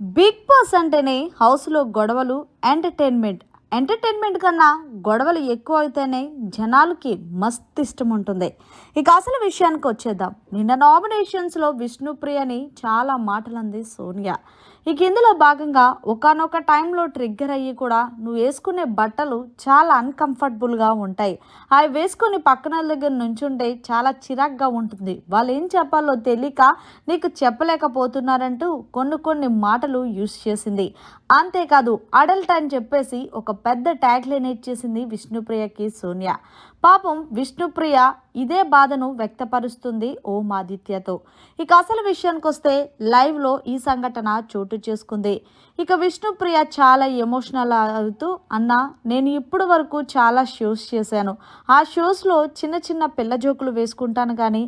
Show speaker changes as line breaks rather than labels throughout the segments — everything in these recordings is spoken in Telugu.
బిగ్ బాస్ అంటేనే హౌస్లో గొడవలు ఎంటర్టైన్మెంట్ ఎంటర్టైన్మెంట్ కన్నా గొడవలు ఎక్కువ అయితేనే జనాలకి మస్తు ఇష్టం ఉంటుంది ఇక అసలు విషయానికి వచ్చేద్దాం. నిన్న నామినేషన్స్లో విష్ణుప్రియని చాలా మాటలు అంది సోనియా. ఇక ఇందులో భాగంగా ఒకనొక టైంలో ట్రిగ్గర్ అయ్యి కూడా నువ్వు వేసుకునే బట్టలు చాలా అన్కంఫర్టబుల్గా ఉంటాయి. అవి వేసుకుని పక్కన దగ్గర నుంచుంటే చాలా చిరాగ్గా ఉంటుంది. వాళ్ళు ఏం చెప్పాలో తెలియక నీకు చెప్పలేకపోతున్నారంటూ కొన్ని కొన్ని మాటలు యూస్ చేసింది. అంతేకాదు అడల్ట్ అని చెప్పేసి ఒక పెద్ద ట్యాగ్ లైన్ ఇచ్చేసింది విష్ణుప్రియకి సోనియా. పాపం విష్ణుప్రియ ఇదే బాధను వ్యక్తపరుస్తుంది ఓం ఆదిత్యతో ఇక అసలు విషయానికి వస్తే లైవ్లో ఈ సంఘటన చోటు చేసుకుంది. ఇక విష్ణుప్రియ చాలా ఎమోషనల్ అవుతూ అన్న నేను ఇప్పుడు వరకు చాలా షోస్ చేశాను. ఆ షోస్లో చిన్న చిన్న పిల్ల జోకులు వేసుకుంటాను కానీ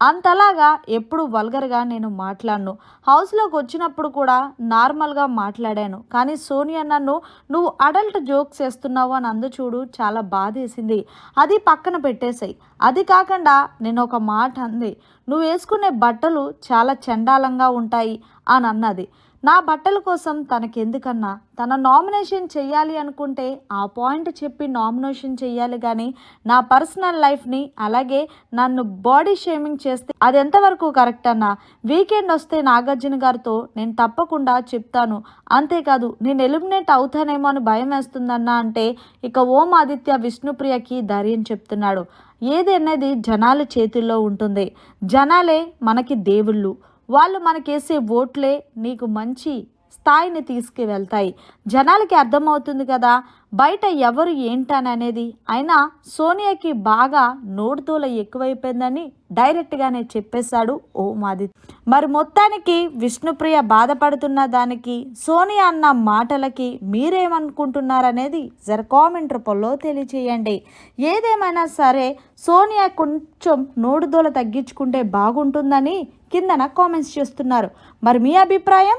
అంతలాగా ఎప్పుడు వల్గర్గా నేను మాట్లాడను. హౌస్లోకి వచ్చినప్పుడు కూడా నార్మల్గా మాట్లాడాను. కానీ సోనియా నన్ను నువ్వు అడల్ట్ జోక్స్ వేస్తున్నావు అని అందు చూడు చాలా బాధేసింది. అది పక్కన పెట్టేసాయి. అది కాకుండా నేను ఒక మాట అంది. నువ్వు వేసుకునే బట్టలు చాలా చండాలంగా ఉంటాయి అని అన్నది. నా బట్టల కోసం తనకెందుకన్నా? తన నామినేషన్ చెయ్యాలి అనుకుంటే ఆ పాయింట్ చెప్పి నామినేషన్ చెయ్యాలి కానీ నా పర్సనల్ లైఫ్ని అలాగే నన్ను బాడీ షేమింగ్ చేస్తే అది ఎంతవరకు కరెక్ట్ అన్నా? వీకెండ్ వస్తే నాగార్జున గారితో నేను తప్పకుండా చెప్తాను. అంతేకాదు నేను ఎలిమినేట్ అవుతానేమో అని భయం వేస్తుందన్నా అంటే ఇక ఓం ఆదిత్య విష్ణుప్రియకి ధైర్యం చెప్తున్నాడు. ఏది అనేది జనాల చేతుల్లో ఉంటుంది. జనాలే మనకి దేవుళ్ళు. వాళ్ళు మనకేసే ఓట్లే నీకు మంచి స్థాయిని తీసుకువెళ్తాయి. జనాలకి అర్థమవుతుంది కదా బయట ఎవరు ఏంటననేది. అయినా సోనియాకి బాగా నోటుతోల ఎక్కువైపోయిందని డైరెక్ట్గానే చెప్పేశాడు ఓ ఆదిత్య మరి మొత్తానికి విష్ణుప్రియ బాధపడుతున్న దానికి సోనియా అన్న మాటలకి మీరేమనుకుంటున్నారనేది జర కామెంట్ రూపంలో తెలియచేయండి. ఏదేమైనా సరే సోనియా కొంచెం నోటుదోల తగ్గించుకుంటే బాగుంటుందని కిందన కామెంట్స్ చేస్తున్నారు. మరి మీ అభిప్రాయం?